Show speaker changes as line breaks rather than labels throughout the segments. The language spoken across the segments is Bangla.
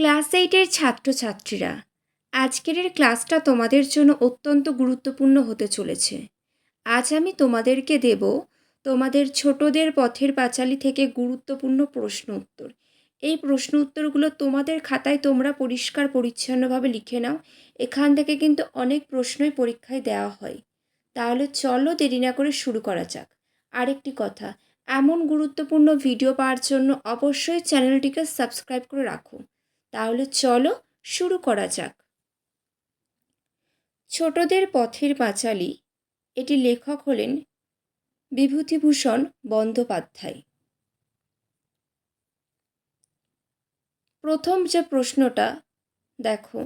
ক্লাস এইটের ছাত্রছাত্রীরা, আজকের ক্লাসটা তোমাদের জন্য অত্যন্ত গুরুত্বপূর্ণ হতে চলেছে। আজ আমি তোমাদেরকে দেব তোমাদের ছোটদের পথের পাঁচালী থেকে গুরুত্বপূর্ণ প্রশ্ন উত্তর। এই প্রশ্ন উত্তরগুলো তোমাদের খাতায় তোমরা পরিষ্কার পরিচ্ছন্নভাবে লিখে নাও। এখান থেকে কিন্তু অনেক প্রশ্নই পরীক্ষায় দেওয়া হয়। তাহলে চলো দেরি না করে শুরু করা যাক। আরেকটি কথা, এমন গুরুত্বপূর্ণ ভিডিও পাওয়ার জন্য অবশ্যই চ্যানেলটিকে সাবস্ক্রাইব করে রাখো। তাহলে চলো শুরু করা যাক। ছোটদের পথের পাঁচালী, এটি লেখক হলেন বিভূতিভূষণ বন্দ্যোপাধ্যায়। প্রথম যে প্রশ্নটা, দেখো,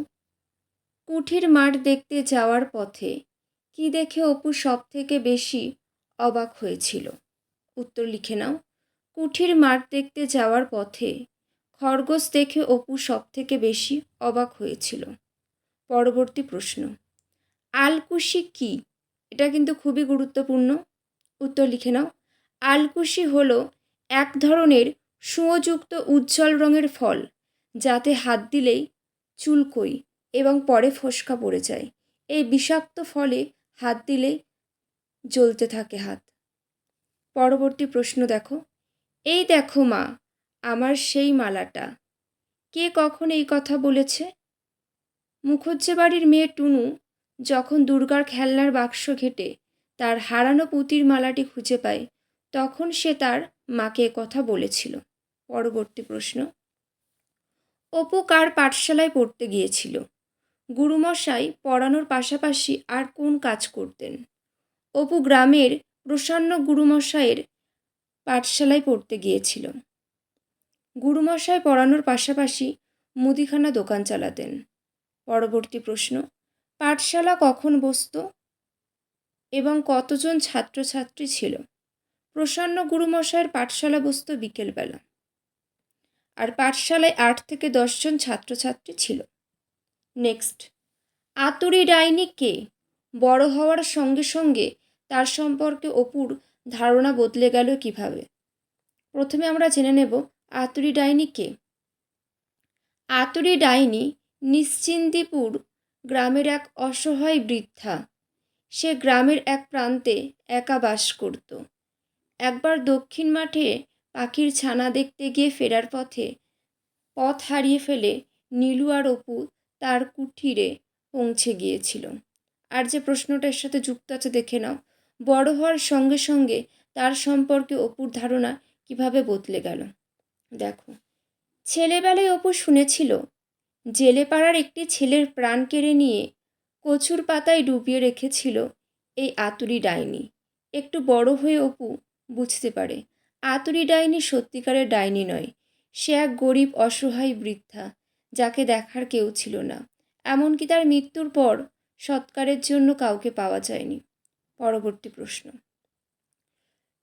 কুঠির মাঠ দেখতে যাওয়ার পথে কি দেখে অপু সব থেকে বেশি অবাক হয়েছিল? উত্তর লিখে নাও, কুঠির মাঠ দেখতে যাওয়ার পথে খরগোশ দেখে অপু সব থেকে বেশি অবাক হয়েছিল। পরবর্তী প্রশ্ন, আলকুশি কি? এটা কিন্তু খুবই গুরুত্বপূর্ণ। উত্তর লিখে নাও, আলকুশি হল এক ধরনের সুঁয়োযুক্ত উজ্জ্বল রঙের ফল, যাতে হাত দিলেই চুলকোই এবং পরে ফোসকা পড়ে যায়। এই বিষাক্ত ফলে হাত দিলেই জ্বলতে থাকে হাত। পরবর্তী প্রশ্ন দেখো, এই দেখো মা আমার সেই মালাটা। কে কখন এই কথা বলেছে? মুখজ্জে বাড়ির মেয়ে টুনু যখন দুর্গার খেলনার বাক্স ঘেটে তার হারানো পুঁতির মালাটি খুঁজে পায়, তখন সে তার মাকে কথা বলেছিল। পরবর্তী প্রশ্ন। অপু কার পাঠশালায় পড়তে গিয়েছিল? গুরুমশাই পড়ানোর পাশাপাশি আর কোন কাজ করতেন? অপু গ্রামের প্রসন্ন গুরুমশাইয়ের পাঠশালায় পড়তে গিয়েছিল। গুরুমশাই পড়ানোর পাশাপাশি মুদিখানা দোকান চালাতেন। পরবর্তী প্রশ্ন, পাঠশালা কখন বসত এবং কতজন ছাত্রছাত্রী ছিল? প্রসন্ন গুরুমশাইয়ের পাঠশালা বসত বিকেলবেলা। আর পাঠশালায় আট থেকে দশজন ছাত্রছাত্রী ছিল। নেক্সট, আতুরি ডাইনি কে? বড় হওয়ার সঙ্গে সঙ্গে তার সম্পর্কে অপুর ধারণা বদলে গেল কীভাবে? প্রথমে আমরা জেনে নেব আতুরি ডাইনি কে? আতুরি ডাইনি নিশ্চিন্দিপুর গ্রামের এক অসহায় বৃদ্ধা। সে গ্রামের এক প্রান্তে একা বাস করত। একবার দক্ষিণ মাঠে পাখির ছানা দেখতে গিয়ে ফেরার পথে পথ হারিয়ে ফেলে নীলু আর অপু তার কুঠিরে পৌঁছে গিয়েছিল। আর যে প্রশ্নটার সাথে যুক্ত আছে দেখে নাও। বড় হওয়ার সঙ্গে সঙ্গে তার সম্পর্কে অপুর ধারণা কীভাবে বদলে গেল? দেখো। ছেলেবেলায় অপু শুনেছিল জেলেপাড়ার একটি ছেলের প্রাণ কেড়ে নিয়ে কচুর পাতায় ডুবিয়ে রেখেছিল এই আতুরি ডাইনি। একটু বড় হয়ে অপু বুঝতে পারে, আতুরি ডাইনি সত্যিকারের ডাইনি নয়। সে এক গরিব, অসহায় বৃদ্ধা, যাকে দেখার কেউ ছিল না। এমনকি তার মৃত্যুর পর সৎকারের জন্য কাউকে পাওয়া যায়নি। পরবর্তী প্রশ্ন।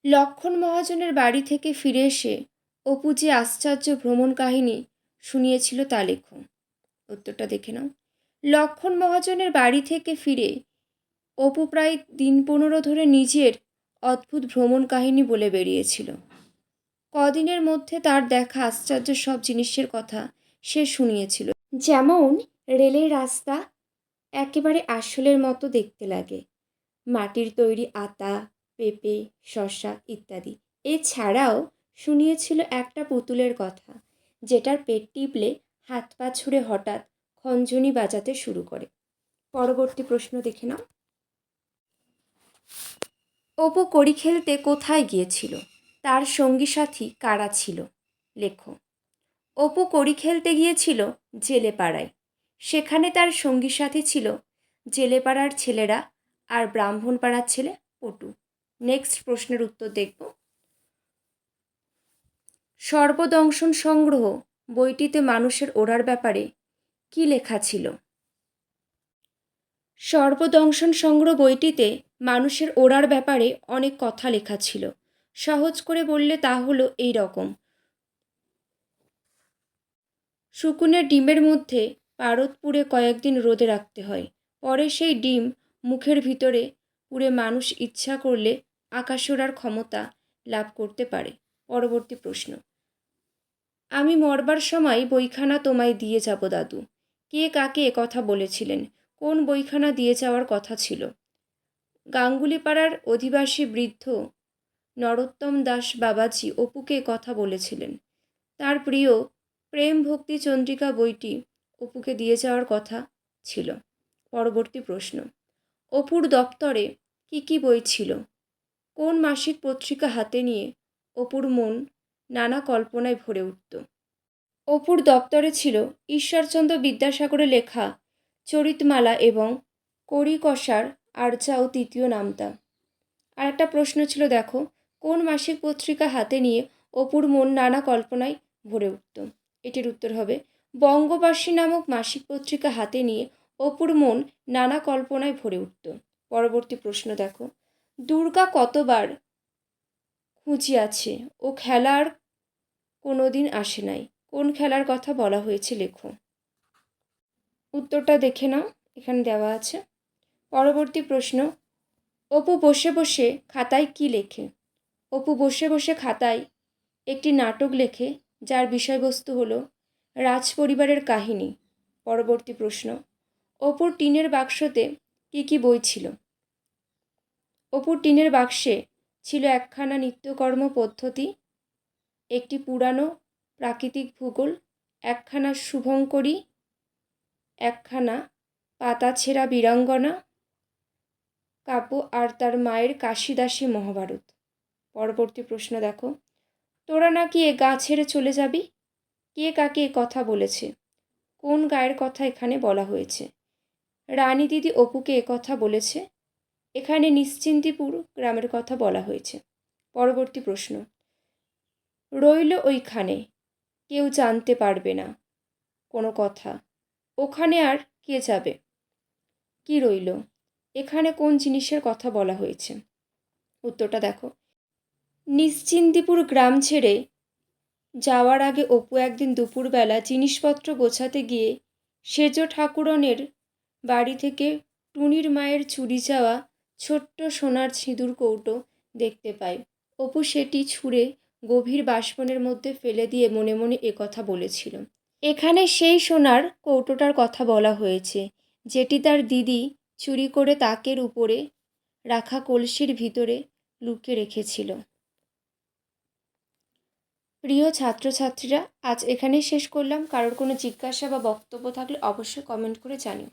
লক্ষণ মহাজনের বাড়ি থেকে ফিরে এসে অপু যে আশ্চর্য ভ্রমণ কাহিনী শুনিয়েছিল তা লেখো। উত্তরটা দেখে নাও। লক্ষণ মহাজনের বাড়ি থেকে ফিরে অপু প্রায় দিন পনেরো ধরে নিজের অদ্ভুত ভ্রমণ কাহিনী বলে বেরিয়েছিল। কদিনের মধ্যে তার দেখা আশ্চর্য সব জিনিসের কথা সে শুনিয়েছিল। যেমন রেলের রাস্তা একেবারে আসলের মতো দেখতে লাগে। মাটির তৈরি আতা, পেঁপে, শসা ইত্যাদি। এছাড়াও শুনিয়েছিল একটা পুতুলের কথা, যেটার পেট টিপলে হাত পা ছুঁড়ে হঠাৎ খঞ্জনি বাজাতে শুরু করে। পরবর্তী প্রশ্ন দেখে নাও। অপু কড়ি খেলতে কোথায় গিয়েছিল? তার সঙ্গী সাথী কারা ছিল? লেখো। অপু কড়ি খেলতে গিয়েছিল জেলেপাড়ায়। সেখানে তার সঙ্গী সাথী ছিল জেলেপাড়ার ছেলেরা আর ব্রাহ্মণপাড়ার ছেলে পটু। নেক্সট প্রশ্নের উত্তর দেখব। সর্বদংশন সংগ্রহ বইটিতে মানুষের ওড়ার ব্যাপারে কি লেখা ছিল? সর্বদংশন সংগ্রহ বইটিতে মানুষের ওড়ার ব্যাপারে অনেক কথা লেখা ছিল। সহজ করে বললে তা হলো এই রকম। শুকুনের ডিমের মধ্যে পারদ পুড়ে কয়েকদিন রোদে রাখতে হয়। পরে সেই ডিম মুখের ভিতরে পুড়ে মানুষ ইচ্ছা করলে আকাশ ওড়ার ক্ষমতা লাভ করতে পারে। পরবর্তী প্রশ্ন। আমি মরবার সময় বইখানা তোমায় দিয়ে যাব, দাদু। কে কাকে কথা বলেছিলেন? কোন বইখানা দিয়ে যাওয়ার কথা ছিল? গাঙ্গুলিপাড়ার অধিবাসী বৃদ্ধ নরোত্তম দাস বাবাজি অপুকে কথা বলেছিলেন। তার প্রিয় প্রেম ভক্তি চন্দ্রিকা বইটি অপুকে দিয়ে যাওয়ার কথা ছিল। পরবর্তী প্রশ্ন, অপুর দপ্তরে কি কি বই ছিল? কোন মাসিক পত্রিকা হাতে নিয়ে অপুর মন নানা কল্পনায় ভরে উঠত। অপুর দপ্তরে ছিল ঈশ্বরচন্দ্র বিদ্যাসাগরের লেখা চরিতমালা এবং করিকষার আর্যা ও তৃতীয় নামতা। আর একটা প্রশ্ন ছিল, দেখো, কোন মাসিক পত্রিকা হাতে নিয়ে অপুর মন নানা কল্পনায় ভরে উঠত? এটির উত্তর হবে বঙ্গবাসী নামক মাসিক পত্রিকা হাতে নিয়ে অপুর মন নানা কল্পনায় ভরে উঠত। পরবর্তী প্রশ্ন, দেখো, দুর্গা কতবার খুঁজিয়াছে ও খেলার কোনো দিন আসে নাই। কোন খেলার কথা বলা হয়েছে লেখো। উত্তরটা দেখে নাও, এখানে দেওয়া আছে। পরবর্তী প্রশ্ন, অপু বসে বসে খাতায় কি লেখে? অপু বসে বসে খাতায় একটি নাটক লেখে, যার বিষয়বস্তু হলো রাজ পরিবারের কাহিনী। পরবর্তী প্রশ্ন, অপুর টিনের বাক্সতে কী কী বই ছিল? অপুর টিনের বাক্সে ছিল একখানা নিত্যকর্ম পদ্ধতি একটি পুরানো প্রাকৃতিক ভূগোল, একখানা শুভঙ্করী, একখানা পাতা ছেঁড়া বীরাঙ্গনা, কাব্য আর তার মায়ের কাশিদাসী মহাভারত। পরবর্তী প্রশ্ন দেখো। তোরা নাকি এ গা ছেড়ে চলে যাবি? কে কাকে কথা বলেছে? কোন গায়ের কথা এখানে বলা হয়েছে? রানী দিদি অপুকে কথা বলেছে? এখানে নিশ্চিন্তিপুর গ্রামের কথা বলা হয়েছে। পরবর্তী প্রশ্ন। রইল ওইখানে, কেউ জানতে পারবে না। কোনো কথা। ওখানে আর কে যাবে? কি রইল? এখানে কোন জিনিসের কথা বলা হয়েছে? উত্তরটা দেখো। নিশ্চিন্তিপুর গ্রাম ছেড়ে যাওয়ার আগে অপু একদিন দুপুরবেলা জিনিসপত্র গোছাতে গিয়ে সেজ ঠাকুরনের বাড়ি থেকে টুনির মায়ের চুরি যাওয়া ছোট্ট সোনার সিঁদুর কৌটো দেখতে পায়। অপু সেটি ছুঁড়ে গভীর বাষ্পনের মধ্যে ফেলে দিয়ে মনে মনে একথা বলেছিল। এখানে সেই সোনার কৌটোটার কথা বলা হয়েছে, যেটি তার দিদি চুরি করে তাকের উপরে রাখা কলসির ভিতরে লুকিয়ে রেখেছিল। প্রিয় ছাত্রছাত্রীরা, আজ এখানেই শেষ করলাম। কারোর কোনো জিজ্ঞাসা বা বক্তব্য থাকলে অবশ্যই কমেন্ট করে জানিও।